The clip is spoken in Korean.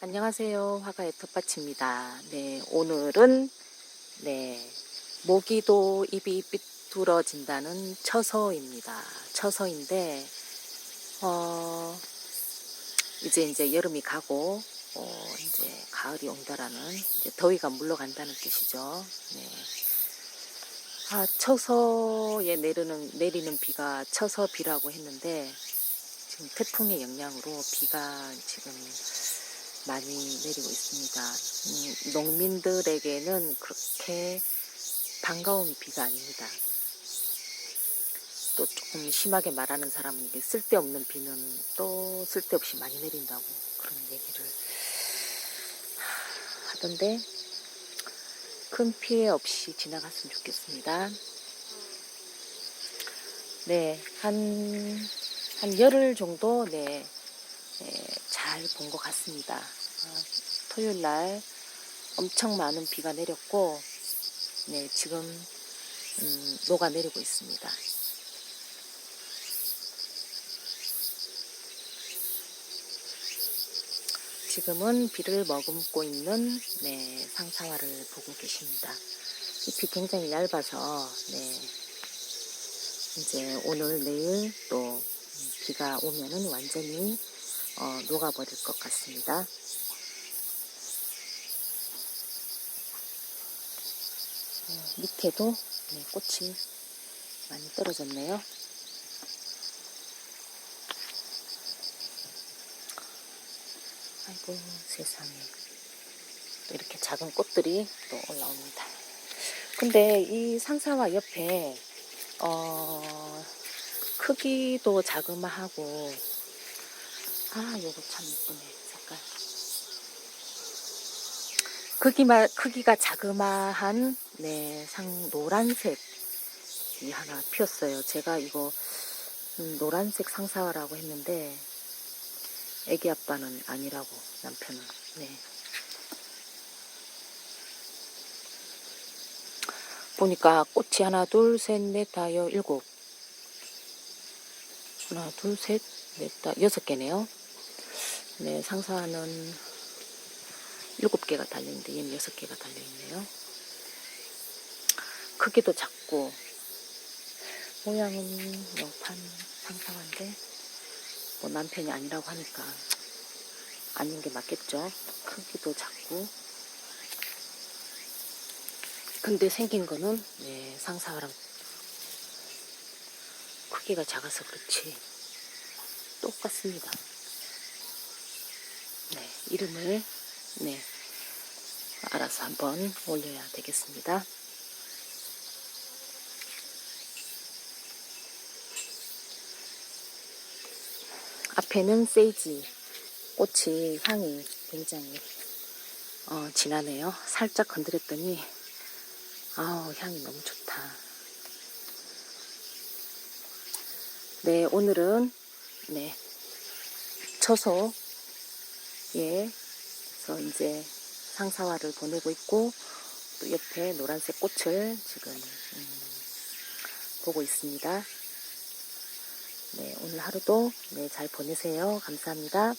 안녕하세요. 화가의 텃밭입니다. 네, 오늘은 네 모기도 입이 삐뚤어진다는 처서입니다. 처서인데 어 이제 이제 여름이 가고 어 이제 가을이 온다라는 이제 더위가 물러간다는 뜻이죠. 네. 아, 처서에 내리는 내리는 비가 처서비라고 했는데 지금 태풍의 영향으로 비가 지금 많이 내리고 있습니다. 음, 농민들에게는 그렇게 반가운 비가 아닙니다. 또 조금 심하게 말하는 사람은 쓸데없는 비는 또 쓸데없이 많이 내린다고 그런 얘기를 하- 하던데 큰 피해 없이 지나갔으면 좋겠습니다. 네, 한, 한 열흘 정도, 네, 잘본 것 같습니다. 아, 토요일 날 엄청 많은 비가 내렸고, 네, 지금, 음, 녹아 내리고 있습니다. 지금은 비를 머금고 있는 네, 상사화를 보고 계십니다. 잎이 굉장히 얇아서 네, 이제 오늘 내일 또 비가 오면은 완전히 어, 녹아버릴 것 같습니다. 밑에도 네, 꽃이 많이 떨어졌네요. 아이고 세상에 또 이렇게 작은 꽃들이 또 올라옵니다. 근데 이 상사화 옆에 어 크기도 자그마하고 아 요거 참 이쁘네 색깔 크기마, 크기가 자그마한 네 상 노란색이 하나 피었어요. 제가 이거 음, 노란색 상사화라고 했는데 애기 아빠는 아니라고 남편은. 네. 보니까 꽃이 하나 둘 셋 넷 다여 일곱. 하나 둘 셋 넷 다 여섯 개네요. 네 상사는 일곱 개가 달려있는데 얘는 여섯 개가 달려있네요 크기도 작고 모양은 영판 상상한데 뭐 남편이 아니라고 하니까 아닌 게 맞겠죠. 크기도 작고. 근데 생긴 거는 네, 상사랑 크기가 작아서 그렇지 똑같습니다. 네, 이름을 네 알아서 한번 올려야 되겠습니다. 앞에는 세이지 꽃이 향이 굉장히 어, 진하네요. 살짝 건드렸더니 아우 향이 너무 좋다. 네 오늘은 네 처소 에서 이제 상사화를 보내고 있고 또 옆에 노란색 꽃을 지금 음, 보고 있습니다. 네, 오늘 하루도 네, 잘 보내세요. 감사합니다.